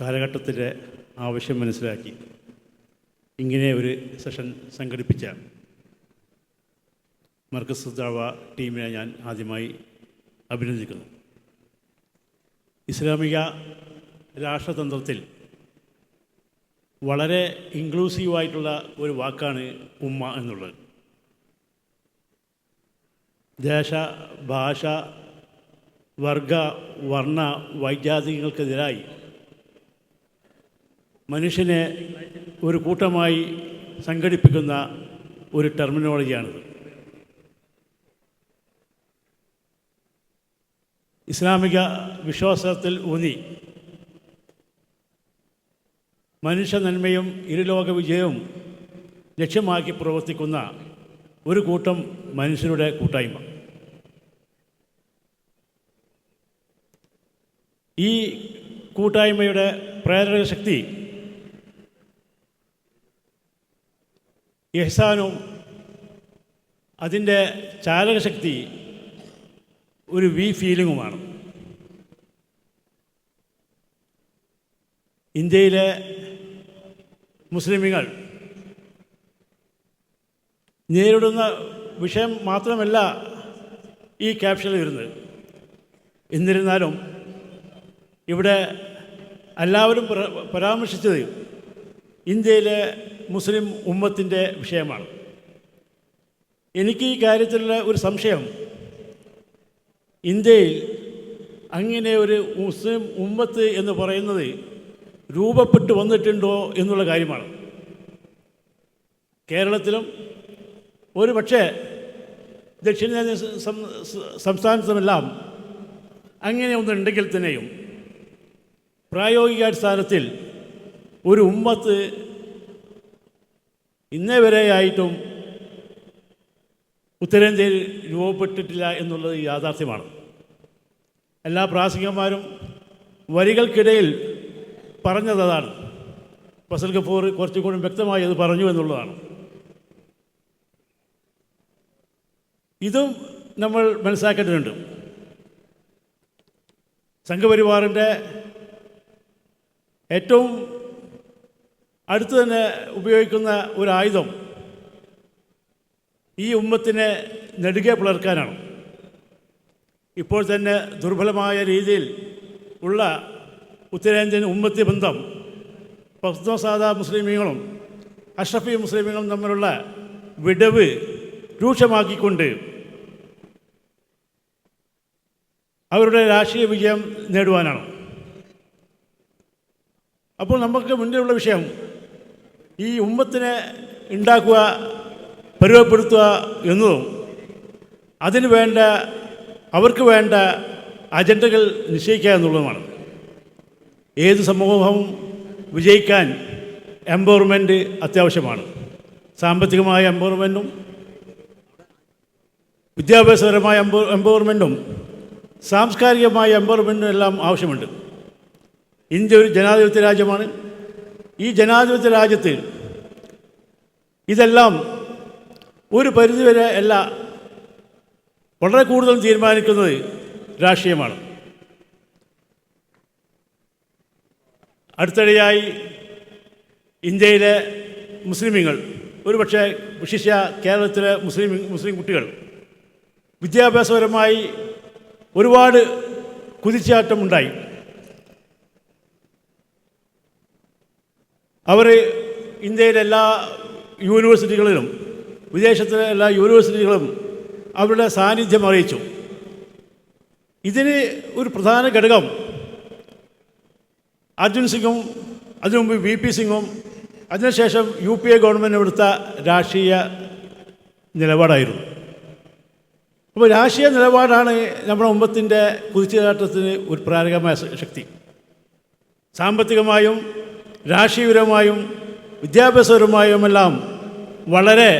കാലഘട്ടത്തിന്റെ ആവശ്യം മനസ്സിലാക്കി. ഇങ്ങനെ ഒരു സെഷൻ സംഘടിപ്പിച്ച മർക്കസ് ദാവ ടീമിനെ ഞാൻ ആദ്യമായി അഭിനന്ദിക്കുന്നു. ഇസ്ലാമിക രാഷ്ട്രതന്ത്രത്തിൽ വളരെ ഇൻക്ലൂസീവായിട്ടുള്ള ഒരു വാക്കാണ് ഉമ്മ എന്നുള്ളത്. ദേശ ഭാഷ വർഗ വർണ വൈജാതികൾക്കെതിരായി മനുഷ്യനെ ഒരു കൂട്ടമായി സംഘടിപ്പിക്കുന്ന ഒരു ടെർമിനോളജിയാണിത് ഇസ്ലാമിക വിശ്വാസത്തിൽ ഊന്നി. മനുഷ്യ നന്മയും ഇരുലോക വിജയവും ലക്ഷ്യമാക്കി പ്രവർത്തിക്കുന്ന ഒരു കൂട്ടം മനുഷ്യരുടെ കൂട്ടായ്മ. ഈ കൂട്ടായ്മയുടെ പ്രേരക ശക്തി ഇഹ്സാനും അതിന്റെ ചാലകശക്തി ഒരു വി ഫീലിങ്ങുമാണ്. ഇന്ത്യയിലെ മുസ്ലിമുകൾ നേരിടുന്ന വിഷയം മാത്രമല്ല ഈ ക്യാപ്ഷനിൽ വരുന്നത്. എന്നിരുന്നാലും ഇവിടെ എല്ലാവരും പര- പരാമർശിച്ചത് ഇന്ത്യയിലെ മുസ്ലിം ഉമ്മത്തിന്റെ വിഷയമാണ്. എനിക്ക് ഈ കാര്യത്തിലുള്ള ഒരു സംശയം. ഇന്ത്യയിൽ അങ്ങനെ ഒരു മുസ്ലിം ഉമ്മത്ത് എന്ന് പറയുന്നത് രൂപപ്പെട്ടു വന്നിട്ടുണ്ടോ എന്നുള്ള കാര്യമാണ്. കേരളത്തിലും ഒരു പക്ഷേ ദക്ഷിണേന്ത്യ സംസ്ഥാനത്തുമെല്ലാം അങ്ങനെ ഒന്നുണ്ടെങ്കിൽ തന്നെയും പ്രായോഗികാടിസ്ഥാനത്തിൽ ഒരു ഉമ്മത്ത് ഇന്നേ വരെയായിട്ടും ഉത്തരേന്ത്യയിൽ രൂപപ്പെട്ടിട്ടില്ല എന്നുള്ളത് യാഥാർത്ഥ്യമാണ്. എല്ലാ പ്രാസംഗികന്മാരും വരികൾക്കിടയിൽ പറഞ്ഞത് അതാണ് ഫസൽ കപൂർ കുറച്ചുകൂടി വ്യക്തമായി അത് പറഞ്ഞു എന്നുള്ളതാണ്. ഇതും നമ്മൾ മനസ്സിലാക്കേണ്ടതുണ്ട്. സംഘപരിവാറിന്റെ ഏറ്റവും അടുത്ത് തന്നെ ഉപയോഗിക്കുന്ന ഒരു ആയുധം ഈ ഉമ്മത്തിനെ നെടുകെ പിളർക്കാനാണ് ഇപ്പോൾ തന്നെ ദുർബലമായ രീതിയിൽ ഉള്ള ഉത്തരേന്ത്യൻ ഉമ്മത്തി ബന്ധം പത്മസാദ മുസ്ലിമീങ്ങളും അഷ്റഫി മുസ്ലിമീങ്ങളും തമ്മിലുള്ള വിടവ് രൂക്ഷമാക്കിക്കൊണ്ട് അവരുടെ രാഷ്ട്രീയ വിജയം നേടുവാനാണ്. അപ്പോൾ നമുക്ക് മുന്നിലുള്ള വിഷയം ഈ ഉമ്മത്തിനെ ഉണ്ടാക്കുക പരുവപ്പെടുത്തുക എന്നതും അതിന് വേണ്ട അവർക്ക് വേണ്ട അജണ്ടകൾ നിശ്ചയിക്കുക എന്നുള്ളതുമാണ്. ഏത് സമൂഹവും വിജയിക്കാൻ എംപവർമെന്റ് അത്യാവശ്യമാണ്. സാമ്പത്തികമായ എംപവർമെന്റും വിദ്യാഭ്യാസപരമായ എംപോ എംപവർമെന്റും സാംസ്കാരികമായ എംപവർമെന്റും എല്ലാം ആവശ്യമുണ്ട്. ഇന്ത്യ ഒരു ജനാധിപത്യ രാജ്യമാണ്. ഈ ജനാധിപത്യ രാജ്യത്ത് ഇതെല്ലാം ഒരു പരിധിവരെ അല്ല വളരെ കൂടുതൽ തീരുമാനിക്കുന്നത് രാഷ്ട്രീയമാണ്. അടുത്തിടെയായി ഇന്ത്യയിലെ മുസ്ലിമീങ്ങൾ ഒരുപക്ഷെ വിശിഷ്യ കേരളത്തിലെ മുസ്ലിം മുസ്ലിം കുട്ടികൾ വിദ്യാഭ്യാസപരമായി ഒരുപാട് കുതിച്ചാട്ടമുണ്ടായി അവർ ഇന്ത്യയിലെ എല്ലാ യൂണിവേഴ്സിറ്റികളിലും വിദേശത്തിലെ എല്ലാ യൂണിവേഴ്സിറ്റികളും അവരുടെ സാന്നിധ്യം അറിയിച്ചു. ഇതിന് ഒരു പ്രധാന ഘടകം അർജുൻ സിംഗും അതിനു മുമ്പ് വി പി സിംഗും അതിനുശേഷം യു പി എ ഗവൺമെന്റ് എടുത്ത രാഷ്ട്രീയ നിലപാടായിരുന്നു. അപ്പോൾ രാഷ്ട്രീയ നിലപാടാണ് നമ്മുടെ മുമ്പത്തിന്റെ കുതിച്ചുചാട്ടത്തിന് ഒരു പ്രാരകമായ ശക്തി. സാമ്പത്തികമായും രാഷ്ട്രീയപരമായും വിദ്യാഭ്യാസപരമായുമെല്ലാം വളരെ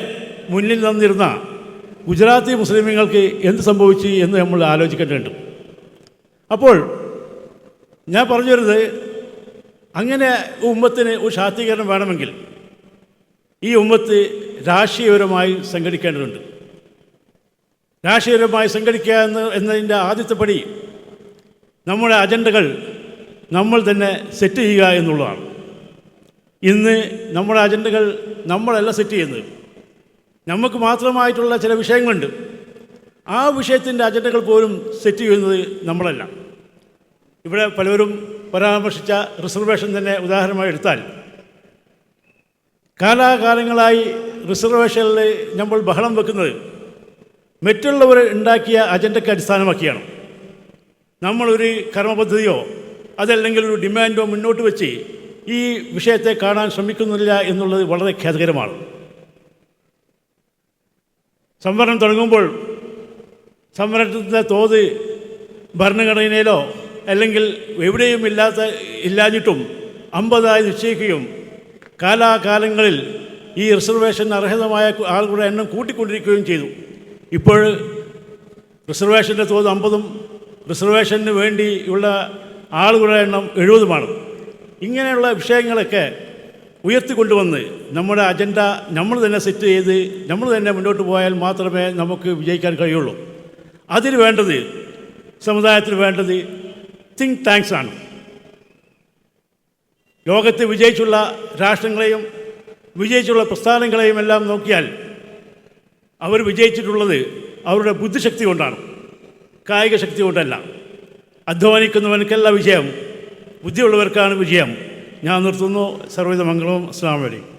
മുന്നിൽ നിന്നിരുന്ന ഗുജറാത്തി മുസ്ലിമുകൾക്ക് എന്ത് സംഭവിച്ചു എന്ന് നമ്മൾ ആലോചിക്കേണ്ടതുണ്ട്. അപ്പോൾ ഞാൻ പറഞ്ഞു വരുന്നത് അങ്ങനെ ഉമ്മത്തിന് ഒരു ശാക്തീകരണം വേണമെങ്കിൽ ഈ ഉമ്മത്ത് രാഷ്ട്രീയപരമായി സംഘടിക്കേണ്ടതുണ്ട്. രാഷ്ട്രീയപരമായി സംഘടിക്കുക എന്ന് എന്നതിന്റെ ആദ്യത്തെ പടി നമ്മുടെ അജണ്ടകൾ നമ്മൾ തന്നെ സെറ്റ് ചെയ്യുക എന്നുള്ളതാണ്. ഇന്ന് നമ്മുടെ അജണ്ടകൾ നമ്മളല്ല സെറ്റ് ചെയ്യുന്നത്. നമുക്ക് മാത്രമായിട്ടുള്ള ചില വിഷയങ്ങളുണ്ട്. ആ വിഷയത്തിന്റെ അജണ്ടകൾ പോലും സെറ്റ് ചെയ്യുന്നത് നമ്മളല്ല. ഇവിടെ പലരും പരാമർശിച്ച റിസർവേഷൻ തന്നെ ഉദാഹരണമായി എടുത്താൽ കാലാകാലങ്ങളായി റിസർവേഷനിൽ നമ്മൾ ബഹളം വെക്കുന്നത് മറ്റുള്ളവർ ഉണ്ടാക്കിയ അജണ്ടയ്ക്ക് അടിസ്ഥാനമാക്കിയാണ്. നമ്മളൊരു കർമ്മപദ്ധതിയോ അതല്ലെങ്കിൽ ഒരു ഡിമാൻഡോ മുന്നോട്ട് വെച്ച് ഈ വിഷയത്തെ കാണാൻ ശ്രമിക്കുന്നില്ല എന്നുള്ളത് വളരെ ഖേദകരമാണ്. സംവരണം തുടങ്ങുമ്പോൾ സംവരണത്തിന്റെ തോത് ഭരണഘടനയിലോ അല്ലെങ്കിൽ എവിടെയും ഇല്ലാത്ത ഇല്ലാഞ്ഞിട്ടും അമ്പതായി നിശ്ചയിക്കുകയും കാലാകാലങ്ങളിൽ ഈ റിസർവേഷൻ അർഹതമായ ആളുകളുടെ എണ്ണം കൂട്ടിക്കൊണ്ടിരിക്കുകയും ചെയ്തു. ഇപ്പോൾ റിസർവേഷന്റെ തോത് അമ്പതും റിസർവേഷന് വേണ്ടിയുള്ള ആളുകളുടെ എണ്ണം എഴുപതുമാണ്. ഇങ്ങനെയുള്ള വിഷയങ്ങളൊക്കെ ഉയർത്തിക്കൊണ്ടുവന്ന് നമ്മുടെ അജണ്ട നമ്മൾ തന്നെ സെറ്റ് ചെയ്ത് നമ്മൾ തന്നെ മുന്നോട്ട് പോയാൽ മാത്രമേ നമുക്ക് വിജയിക്കാൻ കഴിയുള്ളൂ. അതിന് വേണ്ടത് സമുദായത്തിന് വേണ്ടത് തിങ്ക് ടാങ്ക്സ് ആണ്. ലോകത്ത് വിജയിച്ചുള്ള രാഷ്ട്രങ്ങളെയും വിജയിച്ചുള്ള പ്രസ്ഥാനങ്ങളെയും എല്ലാം നോക്കിയാൽ അവർ വിജയിച്ചിട്ടുള്ളത് അവരുടെ ബുദ്ധിശക്തി കൊണ്ടാണ്. കായിക ശക്തി കൊണ്ടല്ല. അധ്വാനിക്കുന്നവനക്കല്ല വിജയം. ബുദ്ധിയുള്ളവർക്കാണ് വിജയം. ഞാൻ നിർത്തുന്നു. സർവവിധ മംഗളവും. അസ്ലാം വലൈക്കും